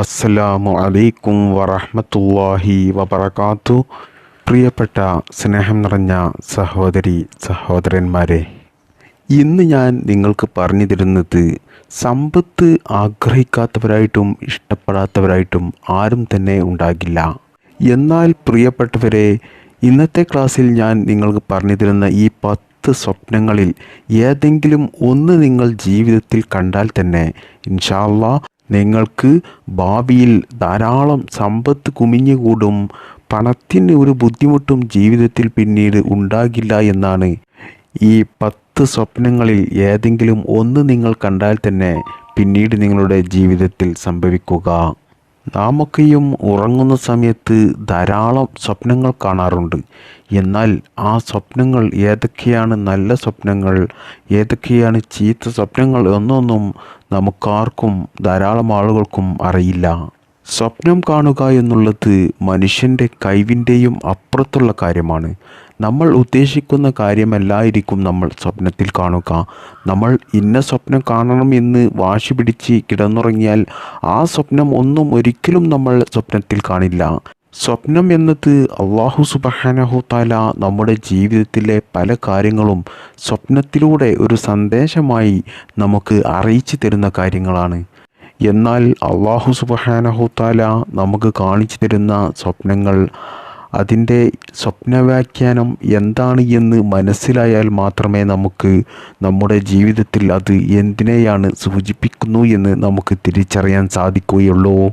അസ്സലാമു അലൈക്കും വറഹ്മത്തുള്ളാഹി വബറകാത്തു. പ്രിയപ്പെട്ട സ്നേഹം നിറഞ്ഞ സഹോദരി സഹോദരന്മാരെ ഇന്ന് ഞാൻ നിങ്ങൾക്ക് പറഞ്ഞു തരുന്നത് സമ്പത്ത് ആഗ്രഹിക്കാത്തവരായിട്ടും ഇഷ്ടപ്പെടാത്തവരായിട്ടും ആരും തന്നെ ഉണ്ടാകില്ല. എന്നാൽ പ്രിയപ്പെട്ടവരെ ഇന്നത്തെ ക്ലാസ്സിൽ ഞാൻ നിങ്ങൾക്ക് പറഞ്ഞു തരുന്ന ഈ പത്ത് സ്വപ്നങ്ങളിൽ ഏതെങ്കിലും ഒന്ന് നിങ്ങൾ ജീവിതത്തിൽ കണ്ടാൽ തന്നെ ഇൻഷാല്ലാ നിങ്ങൾക്ക് ഭാവിയിൽ ധാരാളം സമ്പത്ത് കുമിഞ്ഞുകൂടും. പണത്തിന് ഒരു ബുദ്ധിമുട്ടും ജീവിതത്തിൽ പിന്നീട് ഉണ്ടാകില്ല എന്നാണ്. ഈ പത്ത് സ്വപ്നങ്ങളിൽ ഏതെങ്കിലും ഒന്ന് നിങ്ങൾ കണ്ടാൽ തന്നെ പിന്നീട് നിങ്ങളുടെ ജീവിതത്തിൽ സംഭവിക്കുക. നാമൊക്കെയും ഉറങ്ങുന്ന സമയത്ത് ധാരാളം സ്വപ്നങ്ങൾ കാണാറുണ്ട്. എന്നാൽ ആ സ്വപ്നങ്ങൾ ഏതൊക്കെയാണ് നല്ല സ്വപ്നങ്ങൾ ഏതൊക്കെയാണ് ചീത്ത സ്വപ്നങ്ങൾ എന്നൊന്നും നമുക്കാർക്കും ധാരാളം ആളുകൾക്കും അറിയില്ല. സ്വപ്നം കാണുക എന്നുള്ളത് മനുഷ്യന്റെ കഴിവിന്റെയും അപ്പുറത്തുള്ള കാര്യമാണ്. നമ്മൾ ഉദ്ദേശിക്കുന്ന കാര്യമല്ലായിരിക്കും നമ്മൾ സ്വപ്നത്തിൽ കാണുക. നമ്മൾ ഇന്ന സ്വപ്നം കാണണം എന്ന് വാശി പിടിച്ച് കിടന്നുറങ്ങിയാൽ ആ സ്വപ്നം ഒന്നും ഒരിക്കലും നമ്മൾ സ്വപ്നത്തിൽ കാണില്ല. സ്വപ്നം എന്നത് അള്ളാഹു സുബഹാനഹു താല നമ്മുടെ ജീവിതത്തിലെ പല കാര്യങ്ങളും സ്വപ്നത്തിലൂടെ ഒരു സന്ദേശമായി നമുക്ക് അറിയിച്ചു തരുന്ന കാര്യങ്ങളാണ്. എന്നാൽ അള്ളാഹു സുബഹാനഹു താല നമുക്ക് കാണിച്ചു തരുന്ന സ്വപ്നങ്ങൾ അതിന്റെ സ്വപ്നവ്യാഖ്യാനം എന്താണ് എന്ന് മനസ്സിലായാൽ മാത്രമേ നമുക്ക് നമ്മുടെ ജീവിതത്തിൽ അത് എന്തിനെയാണ് സൂചിപ്പിക്കുന്നു എന്ന് നമുക്ക് തിരിച്ചറിയാൻ സാധിക്കുകയുള്ളൂ.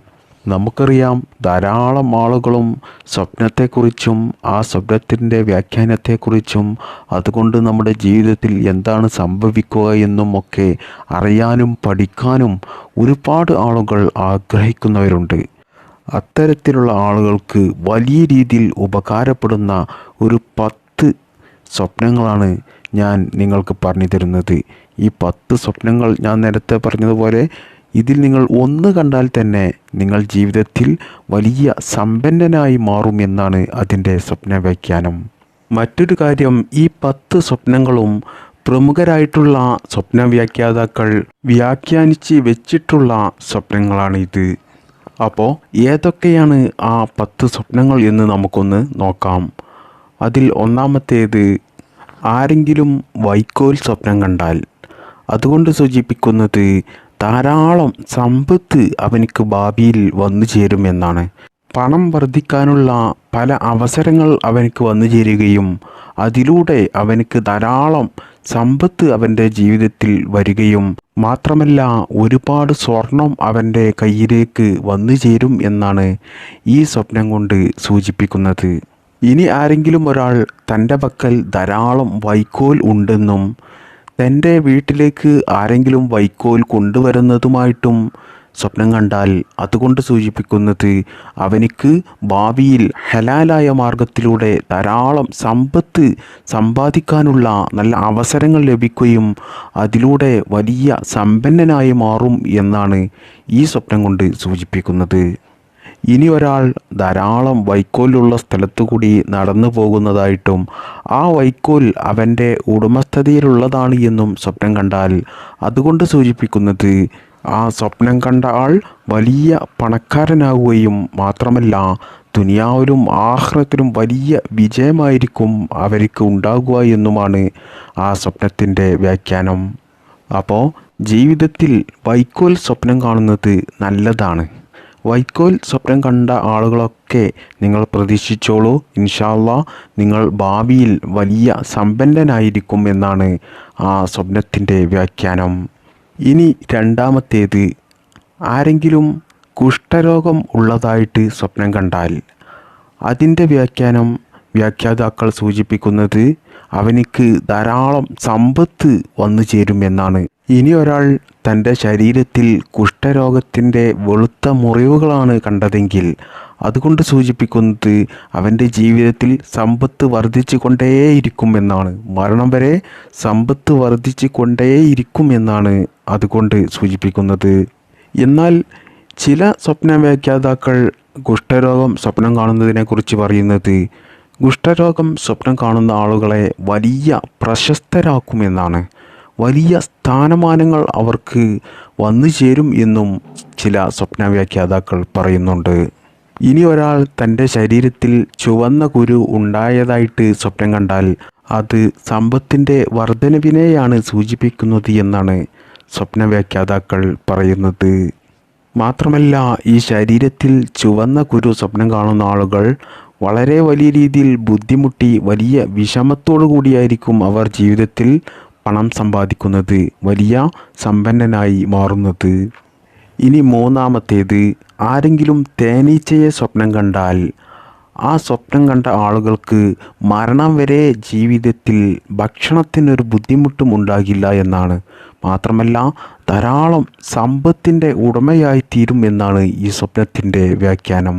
നമുക്കറിയാം ധാരാളം ആളുകളും സ്വപ്നത്തെക്കുറിച്ചും ആ സ്വപ്നത്തിന്റെ വ്യാഖ്യാനത്തെക്കുറിച്ചും അതുകൊണ്ട് നമ്മുടെ ജീവിതത്തിൽ എന്താണ് സംഭവിക്കുക എന്നും ഒക്കെ അറിയാനും പഠിക്കാനും ഒരുപാട് ആളുകൾ ആഗ്രഹിക്കുന്നവരുണ്ട്. അത്തരത്തിലുള്ള ആളുകൾക്ക് വലിയ രീതിയിൽ ഉപകാരപ്പെടുന്ന ഒരു പത്ത് സ്വപ്നങ്ങളാണ് ഞാൻ നിങ്ങൾക്ക് പറഞ്ഞു തരുന്നത്. ഈ പത്ത് സ്വപ്നങ്ങൾ ഞാൻ നേരത്തെ പറഞ്ഞതുപോലെ ഇതിൽ നിങ്ങൾ ഒന്ന് കണ്ടാൽ തന്നെ നിങ്ങൾ ജീവിതത്തിൽ വലിയ സമ്പന്നനായി മാറും എന്നാണ് അതിന്റെ സ്വപ്ന വ്യാഖ്യാനം മറ്റൊരു കാര്യം ഈ പത്ത് സ്വപ്നങ്ങളും പ്രമുഖരായിട്ടുള്ള സ്വപ്ന വ്യാഖ്യാതാക്കൾ വ്യാഖ്യാനിച്ച് വെച്ചിട്ടുള്ള സ്വപ്നങ്ങളാണ് ഇത് അപ്പോൾ ഏതൊക്കെയാണ് ആ പത്ത് സ്വപ്നങ്ങൾ എന്ന് നമുക്കൊന്ന് നോക്കാം. അതിൽ ഒന്നാമത്തേത് ആരെങ്കിലും വൈക്കോൽ സ്വപ്നം കണ്ടാൽ അതുകൊണ്ട് സൂചിപ്പിക്കുന്നത് ധാരാളം സമ്പത്ത് അവനിക്ക് ഭാവിയിൽ വന്നു ചേരുമെന്നാണ് പണം വർദ്ധിക്കാനുള്ള പല അവസരങ്ങൾ അവനക്ക് വന്നു ചേരുകയും അതിലൂടെ അവനക്ക് ധാരാളം സമ്പത്ത് അവന്റെ ജീവിതത്തിൽ വരികയും മാത്രമല്ല ഒരുപാട് സ്വർണം അവന്റെ കയ്യിലേക്ക് വന്നു ചേരും എന്നാണ് ഈ സ്വപ്നം കൊണ്ട് സൂചിപ്പിക്കുന്നത്. ഇനി ആരെങ്കിലും ഒരാൾ തന്റെ പക്കൽ ധാരാളം വൈക്കോൽ ഉണ്ടെന്നും തന്റെ വീട്ടിലേക്ക് ആരെങ്കിലും വൈക്കോൽ കൊണ്ടുവരുന്നതുമായിട്ടും സ്വപ്നം കണ്ടാൽ അതുകൊണ്ട് സൂചിപ്പിക്കുന്നത് അവനിക്ക് ഭാവിയിൽ ഹലാലായ മാർഗത്തിലൂടെ ധാരാളം സമ്പത്ത് സമ്പാദിക്കാനുള്ള നല്ല അവസരങ്ങൾ ലഭിക്കുകയും അതിലൂടെ വലിയ സമ്പന്നനായി മാറും എന്നാണ് ഈ സ്വപ്നം കൊണ്ട് സൂചിപ്പിക്കുന്നത്. ഇനി ഒരാൾ ധാരാളം വൈക്കോലുള്ള സ്ഥലത്തു കൂടി നടന്നു പോകുന്നതായിട്ടും ആ വൈക്കോൽ അവന്റെ ഉടമസ്ഥതയിലുള്ളതാണ് എന്നും സ്വപ്നം കണ്ടാൽ അതുകൊണ്ട് സൂചിപ്പിക്കുന്നത് ആ സ്വപ്നം കണ്ട ആൾ വലിയ പണക്കാരനാവുകയും മാത്രമല്ല ദുനിയാവിലും ആഹ്റത്തിലും വലിയ വിജയമായിരിക്കും അവർക്ക് ഉണ്ടാകുക എന്നുമാണ് ആ സ്വപ്നത്തിന്റെ വ്യാഖ്യാനം. അപ്പോൾ ജീവിതത്തിൽ വൈക്കോൽ സ്വപ്നം കാണുന്നത് നല്ലതാണ്. വൈക്കോൽ സ്വപ്നം കണ്ട ആളുകളൊക്കെ നിങ്ങൾ പ്രതീക്ഷിച്ചോളൂ. ഇൻഷാല്ല നിങ്ങൾ ഭാവിയിൽ വലിയ സമ്പന്നനായിരിക്കും എന്നാണ് ആ സ്വപ്നത്തിന്റെ വ്യാഖ്യാനം. ഇനി രണ്ടാമത്തേത് ആരെങ്കിലും കുഷ്ഠരോഗം ഉള്ളതായിട്ട് സ്വപ്നം കണ്ടാൽ അതിന്റെ വ്യാഖ്യാനം വ്യാഖ്യാതാക്കൾ സൂചിപ്പിക്കുന്നത് അവനിക്ക് ധാരാളം സമ്പത്ത് വന്നു ചേരുമെന്നാണ് ഇനി ഒരാൾ തന്റെ ശരീരത്തിൽ കുഷ്ഠരോഗത്തിന്റെ വെളുത്ത മുറിവുകളാണ് കണ്ടതെങ്കിൽ അതുകൊണ്ട് സൂചിപ്പിക്കുന്നത് അവന്റെ ജീവിതത്തിൽ സമ്പത്ത് വർദ്ധിച്ചു കൊണ്ടേയിരിക്കും എന്നാണ്. മരണം വരെ സമ്പത്ത് വർദ്ധിച്ചു കൊണ്ടേയിരിക്കും എന്നാണ് അതുകൊണ്ട് സൂചിപ്പിക്കുന്നത്. എന്നാൽ ചില സ്വപ്ന വ്യാഖ്യാതാക്കൾ കുഷ്ഠരോഗം സ്വപ്നം കാണുന്നതിനെക്കുറിച്ച് പറയുന്നത് കുഷ്ഠരോഗം സ്വപ്നം കാണുന്ന ആളുകളെ വലിയ പ്രശസ്തരാക്കുമെന്നാണ്. വലിയ സ്ഥാനമാനങ്ങൾ അവർക്ക് വന്നു ചേരും എന്നും ചില സ്വപ്ന വ്യാഖ്യാതാക്കൾ പറയുന്നുണ്ട്. ഇനി ഒരാൾ തന്റെ ശരീരത്തിൽ ചുവന്ന കുരു ഉണ്ടായതായിട്ട് സ്വപ്നം കണ്ടാൽ അത് സമ്പത്തിന്റെ വർധനവിനെയാണ് സൂചിപ്പിക്കുന്നത് എന്നാണ് സ്വപ്ന വ്യാഖ്യാതാക്കൾ പറയുന്നത്. മാത്രമല്ല ഈ ശരീരത്തിൽ ചുവന്ന കുരു സ്വപ്നം കാണുന്ന ആളുകൾ വളരെ വലിയ രീതിയിൽ ബുദ്ധിമുട്ടി വലിയ വിഷമത്തോടു കൂടിയായിരിക്കും അവർ ജീവിതത്തിൽ പണം സമ്പാദിക്കുന്നത് വലിയ സമ്പന്നനായി മാറുന്നത്. ഇനി മൂന്നാമത്തേത് ആരെങ്കിലും തേനീച്ചയെ സ്വപ്നം കണ്ടാൽ ആ സ്വപ്നം കണ്ട ആളുകൾക്ക് മരണം വരെ ജീവിതത്തിൽ ഭക്ഷണത്തിനൊരു ബുദ്ധിമുട്ടും ഉണ്ടാകില്ല എന്നാണ്. മാത്രമല്ല ധാരാളം സമ്പത്തിന്റെ ഉടമയായി തീരും എന്നാണ് ഈ സ്വപ്നത്തിന്റെ വ്യാഖ്യാനം.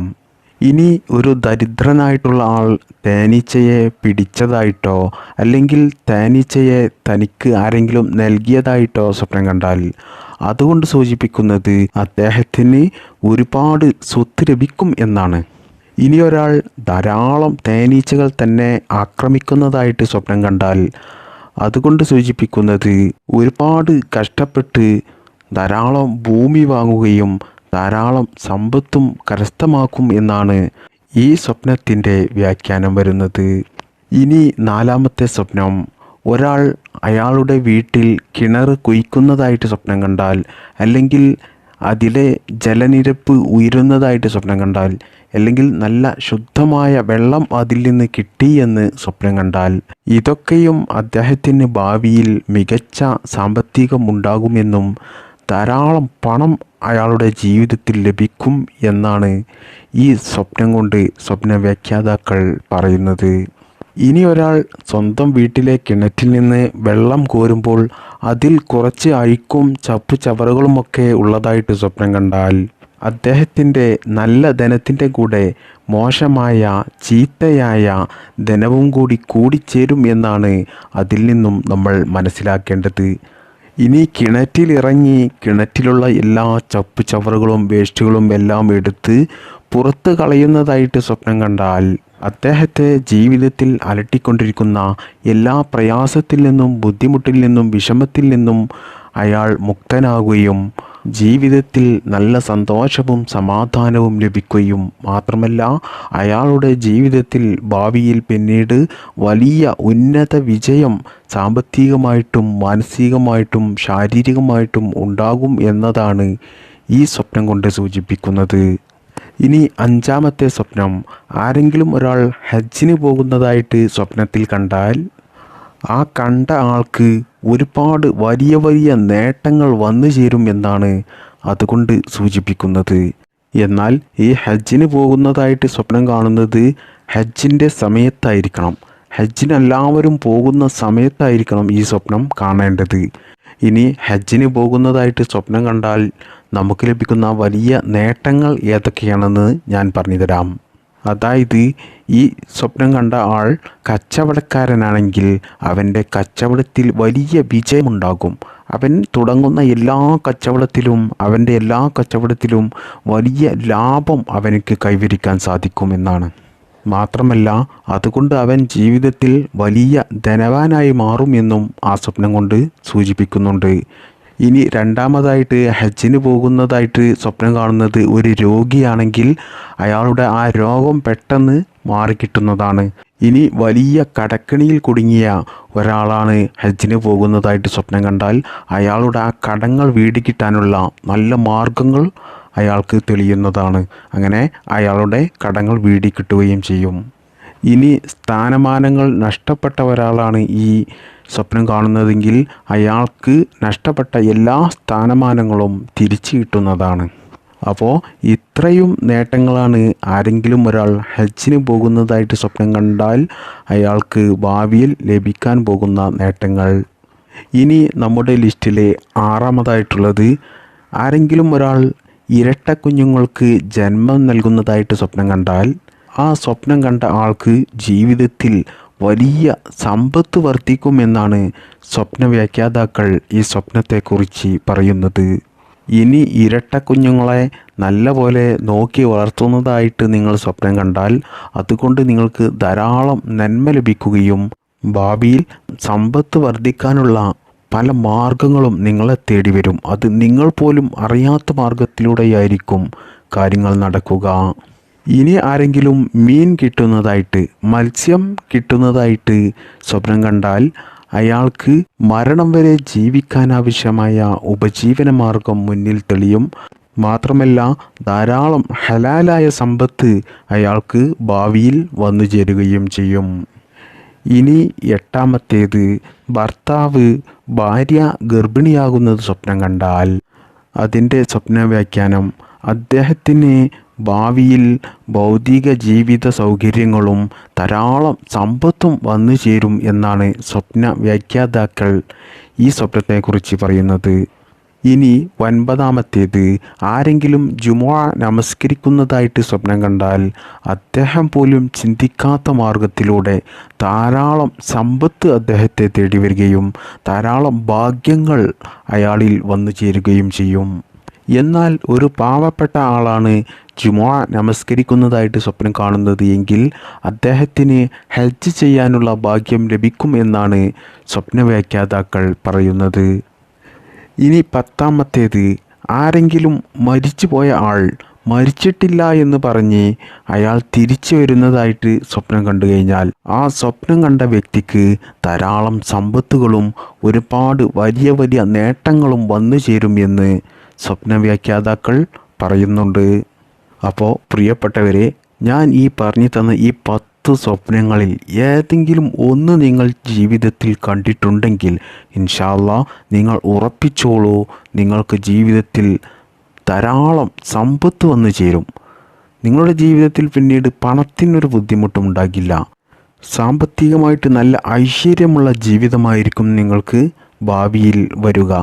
ഇനി ഒരു ദരിദ്രനായിട്ടുള്ള ആൾ തേനീച്ചയെ പിടിച്ചതായിട്ടോ അല്ലെങ്കിൽ തേനീച്ചയെ തനിക്ക് ആരെങ്കിലും നൽകിയതായിട്ടോ സ്വപ്നം കണ്ടാൽ അതുകൊണ്ട് സൂചിപ്പിക്കുന്നത് അദ്ദേഹത്തിന് ഒരുപാട് സ്വത്ത് ലഭിക്കും എന്നാണ്. ഇനി ഒരാൾ ധാരാളം തേനീച്ചകൾ തന്നെ ആക്രമിക്കുന്നതായിട്ട് സ്വപ്നം കണ്ടാൽ അതുകൊണ്ട് സൂചിപ്പിക്കുന്നത് ഒരുപാട് കഷ്ടപ്പെട്ട് ധാരാളം ഭൂമി വാങ്ങുകയും ധാരാളം സമ്പത്തും കരസ്ഥമാക്കും എന്നാണ് ഈ സ്വപ്നത്തിന്റെ വ്യാഖ്യാനം വരുന്നത്. ഇനി നാലാമത്തെ സ്വപ്നം. ഒരാൾ അയാളുടെ വീട്ടിൽ കിണർ കുഴിക്കുന്നതായിട്ട് സ്വപ്നം കണ്ടാൽ അല്ലെങ്കിൽ അതിലെ ജലനിരപ്പ് ഉയരുന്നതായിട്ട് സ്വപ്നം കണ്ടാൽ അല്ലെങ്കിൽ നല്ല ശുദ്ധമായ വെള്ളം അതിൽ നിന്ന് കിട്ടി എന്ന് സ്വപ്നം കണ്ടാൽ ഇതൊക്കെയും അദ്ദേഹത്തിന് ഭാവിയിൽ മികച്ച സാമ്പത്തികമുണ്ടാകുമെന്നും ധാരാളം പണം അയാളുടെ ജീവിതത്തിൽ ലഭിക്കും എന്നാണ് ഈ സ്വപ്നം കൊണ്ട് സ്വപ്ന വ്യാഖ്യാതാക്കൾ പറയുന്നത്. ഇനി ഒരാൾ സ്വന്തം വീട്ടിലെ കിണറ്റിൽ നിന്ന് വെള്ളം കോരുമ്പോൾ അതിൽ കുറച്ച് അഴുക്കും ചപ്പു ചവറുകളുമൊക്കെ ഉള്ളതായിട്ട് സ്വപ്നം കണ്ടാൽ. അദ്ദേഹത്തിന്റെ നല്ല ധനത്തിന്റെ കൂടെ മോശമായ ചീത്തയായ ധനവും കൂടി കൂടിച്ചേരും എന്നാണ് അതിൽ നിന്നും നമ്മൾ മനസ്സിലാക്കേണ്ടത്. ഇനി കിണറ്റിലിറങ്ങി കിണറ്റിലുള്ള എല്ലാ ചപ്പു ചവറുകളും വേസ്റ്റുകളും എല്ലാം എടുത്ത് പുറത്ത് കളയുന്നതായിട്ട് സ്വപ്നം കണ്ടാൽ അദ്ദേഹത്തെ ജീവിതത്തിൽ അലട്ടിക്കൊണ്ടിരിക്കുന്ന എല്ലാ പ്രയാസത്തിൽ നിന്നും ബുദ്ധിമുട്ടിൽ നിന്നും വിഷമത്തിൽ നിന്നും അയാൾ മുക്തനാകുകയും ജീവിതത്തിൽ നല്ല സന്തോഷവും സമാധാനവും ലഭിക്കുകയും മാത്രമല്ല അയാളുടെ ജീവിതത്തിൽ ഭാവിയിൽ പിന്നീട് വലിയ ഉന്നത വിജയം സാമ്പത്തികമായിട്ടും മാനസികമായിട്ടും ശാരീരികമായിട്ടും ഉണ്ടാകും എന്നതാണ് ഈ സ്വപ്നം കൊണ്ട് സൂചിപ്പിക്കുന്നത്. ഇനി അഞ്ചാമത്തെ സ്വപ്നം. ആരെങ്കിലും ഒരാൾ ഹജ്ജിന് പോകുന്നതായിട്ട് സ്വപ്നത്തിൽ കണ്ടാൽ ആ കണ്ട ആൾക്ക് ഒരുപാട് വലിയ വലിയ നേട്ടങ്ങൾ വന്നു ചേരും എന്നാണ് അതുകൊണ്ട് സൂചിപ്പിക്കുന്നത്. എന്നാൽ ഈ ഹജ്ജിന് പോകുന്നതായിട്ട് സ്വപ്നം കാണുന്നത് ഹജ്ജിന്റെ സമയത്തായിരിക്കണം. ഹജ്ജിന് എല്ലാവരും പോകുന്ന സമയത്തായിരിക്കണം ഈ സ്വപ്നം കാണേണ്ടത്. ഇനി ഹജ്ജിന് പോകുന്നതായിട്ട് സ്വപ്നം കണ്ടാൽ നമുക്ക് ലഭിക്കുന്ന വലിയ നേട്ടങ്ങൾ ഏതൊക്കെയാണെന്ന് ഞാൻ പറഞ്ഞുതരാം. അതായത് ഈ സ്വപ്നം കണ്ട ആൾ കച്ചവടക്കാരനാണെങ്കിൽ അവന്റെ കച്ചവടത്തിൽ വലിയ വിജയമുണ്ടാകും. അവൻ തുടങ്ങുന്ന എല്ലാ കച്ചവടത്തിലും അവന്റെ എല്ലാ കച്ചവടത്തിലും വലിയ ലാഭം അവനക്ക് കൈവരിക്കാൻ സാധിക്കുമെന്നാണ് മാത്രമല്ല അതുകൊണ്ട് അവൻ ജീവിതത്തിൽ വലിയ ധനവാനായി മാറുമെന്നും ആ സ്വപ്നം കൊണ്ട് സൂചിപ്പിക്കുന്നുണ്ട്. ഇനി രണ്ടാമതായിട്ട് ഹജ്ജിന് പോകുന്നതായിട്ട് സ്വപ്നം കാണുന്നത് ഒരു രോഗിയാണെങ്കിൽ അയാളുടെ ആ രോഗം പെട്ടെന്ന് മാറിക്കിട്ടുന്നതാണ്. ഇനി വലിയ കടക്കണിയിൽ കുടുങ്ങിയ ഒരാളാണ് ഹജ്ജിന് പോകുന്നതായിട്ട് സ്വപ്നം കണ്ടാൽ അയാളുടെ ആ കടങ്ങൾ വീടിക്കിട്ടാനുള്ള നല്ല മാർഗങ്ങൾ അയാൾക്ക് തെളിയുന്നതാണ്. അങ്ങനെ അയാളുടെ കടങ്ങൾ വീടി വീടിക്കിട്ടുകയും ചെയ്യും. ഇനി സ്ഥാനമാനങ്ങൾ നഷ്ടപ്പെട്ട ഒരാളാണ് ഈ സ്വപ്നം കാണുന്നതെങ്കിൽ അയാൾക്ക് നഷ്ടപ്പെട്ട എല്ലാ സ്ഥാനമാനങ്ങളും തിരിച്ചു കിട്ടുന്നതാണ്. അപ്പോൾ ഇത്രയും നേട്ടങ്ങളാണ് ആരെങ്കിലും ഒരാൾ ഹജ്ജിന് പോകുന്നതായിട്ട് സ്വപ്നം കണ്ടാൽ അയാൾക്ക് ഭാവിയിൽ ലഭിക്കാൻ പോകുന്ന നേട്ടങ്ങൾ. ഇനി നമ്മുടെ ലിസ്റ്റിലെ ആറാമതായിട്ടുള്ളത് ആരെങ്കിലും ഒരാൾ ഇരട്ട കുഞ്ഞുങ്ങൾക്ക് ജന്മം നൽകുന്നതായിട്ട് സ്വപ്നം കണ്ടാൽ ആ സ്വപ്നം കണ്ട ആൾക്ക് ജീവിതത്തിൽ വലിയ സമ്പത്ത് വർദ്ധിക്കുമെന്നാണ് സ്വപ്ന വ്യാഖ്യാതാക്കൾ ഈ സ്വപ്നത്തെക്കുറിച്ച് പറയുന്നത്. ഇനി ഇരട്ട കുഞ്ഞുങ്ങളെ നല്ലപോലെ നോക്കി വളർത്തുന്നതായിട്ട് നിങ്ങൾ സ്വപ്നം കണ്ടാൽ അതുകൊണ്ട് നിങ്ങൾക്ക് ധാരാളം നന്മ ലഭിക്കുകയും ഭാവിയിൽ സമ്പത്ത് വർദ്ധിക്കാനുള്ള പല മാർഗങ്ങളും നിങ്ങളെ തേടി വരും. അത് നിങ്ങൾ പോലും അറിയാത്ത മാർഗത്തിലൂടെയായിരിക്കും കാര്യങ്ങൾ നടക്കുക. ഇനി ആരെങ്കിലും മീൻ കിട്ടുന്നതായിട്ട് മത്സ്യം കിട്ടുന്നതായിട്ട് സ്വപ്നം കണ്ടാൽ അയാൾക്ക് മരണം വരെ ജീവിക്കാനാവശ്യമായ ഉപജീവന മാർഗം മുന്നിൽ തെളിയും. മാത്രമല്ല ധാരാളം ഹലാലായ സമ്പത്ത് അയാൾക്ക് ഭാവിയിൽ വന്നു ചേരുകയും ചെയ്യും. ഇനി എട്ടാമത്തേത് ഭർത്താവ് ഭാര്യ ഗർഭിണിയാകുന്നത് സ്വപ്നം കണ്ടാൽ. അതിന്റെ സ്വപ്ന വ്യാഖ്യാനം അദ്ദേഹത്തിന് ഭാവിയിൽ ഭൗതിക ജീവിത സൗകര്യങ്ങളും ധാരാളം സമ്പത്തും വന്നു ചേരും എന്നാണ് സ്വപ്ന വ്യാഖ്യാതാക്കൾ ഈ സ്വപ്നത്തെക്കുറിച്ച് പറയുന്നത്. ഇനി ഒൻപതാമത്തേത് ആരെങ്കിലും ജുമുഅ നമസ്കരിക്കുന്നതായിട്ട് സ്വപ്നം കണ്ടാൽ അദ്ദേഹം പോലും ചിന്തിക്കാത്ത മാർഗത്തിലൂടെ ധാരാളം സമ്പത്ത് അദ്ദേഹത്തെ തേടി വരികയും ധാരാളം ഭാഗ്യങ്ങൾ അയാളിൽ വന്നു ചേരുകയും ചെയ്യും. എന്നാൽ ഒരു പാവപ്പെട്ട ആളാണ് ജുമുഅ നമസ്കരിക്കുന്നതായിട്ട് സ്വപ്നം കാണുന്നത് എങ്കിൽ അദ്ദേഹത്തിന് ഹജ്ജ് ചെയ്യാനുള്ള ഭാഗ്യം ലഭിക്കും എന്നാണ് സ്വപ്ന വ്യാഖ്യാതാക്കൾ പറയുന്നത്. ഇനി പത്താമത്തേത് ആരെങ്കിലും മരിച്ചുപോയ ആൾ മരിച്ചിട്ടില്ല എന്ന് പറഞ്ഞ് അയാൾ തിരിച്ചു വരുന്നതായിട്ട് സ്വപ്നം കണ്ടു കഴിഞ്ഞാൽ ആ സ്വപ്നം കണ്ട വ്യക്തിക്ക് ധാരാളം സമ്പത്തുകളും ഒരുപാട് വലിയ വലിയ നേട്ടങ്ങളും വന്നു ചേരും എന്ന് സ്വപ്ന വ്യാഖ്യാതാക്കൾ പറയുന്നുണ്ട്. അപ്പോൾ പ്രിയപ്പെട്ടവരെ ഞാൻ ഈ പറഞ്ഞു തന്ന ഈ പത്ത് സ്വപ്നങ്ങളിൽ ഏതെങ്കിലും ഒന്ന് നിങ്ങൾ ജീവിതത്തിൽ കണ്ടിട്ടുണ്ടെങ്കിൽ ഇൻഷാല്ല നിങ്ങൾ ഉറപ്പിച്ചോളൂ നിങ്ങൾക്ക് ജീവിതത്തിൽ ധാരാളം സമ്പത്ത് വന്നു ചേരും. നിങ്ങളുടെ ജീവിതത്തിൽ പിന്നീട് പണത്തിനൊരു ബുദ്ധിമുട്ടും ഉണ്ടാകില്ല. സാമ്പത്തികമായിട്ട് നല്ല ഐശ്വര്യമുള്ള ജീവിതമായിരിക്കും നിങ്ങൾക്ക് ഭാവിയിൽ വരിക.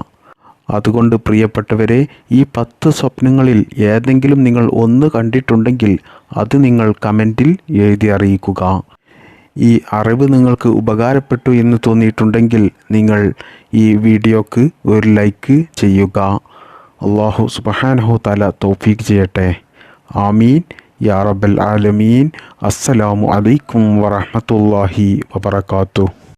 അതുകൊണ്ട് പ്രിയപ്പെട്ടവരെ ഈ പത്ത് സ്വപ്നങ്ങളിൽ ഏതെങ്കിലും നിങ്ങൾ ഒന്ന് കണ്ടിട്ടുണ്ടെങ്കിൽ അത് നിങ്ങൾ കമന്റിൽ എഴുതി അറിയിക്കുക. ഈ അറിവ് നിങ്ങൾക്ക് ഉപകാരപ്പെട്ടു എന്ന് തോന്നിയിട്ടുണ്ടെങ്കിൽ നിങ്ങൾ ഈ വീഡിയോക്ക് ഒരു ലൈക്ക് ചെയ്യുക. അള്ളാഹു സുബഹാനഹു തല തോഫീക്ക് ചെയ്യട്ടെ. ആമീൻ. യാ റബ്ബൽ ആലമീൻ. അസ്സലാമു അലൈക്കും വറഹ്മത്തുള്ളാഹി വബറകാതുഹു.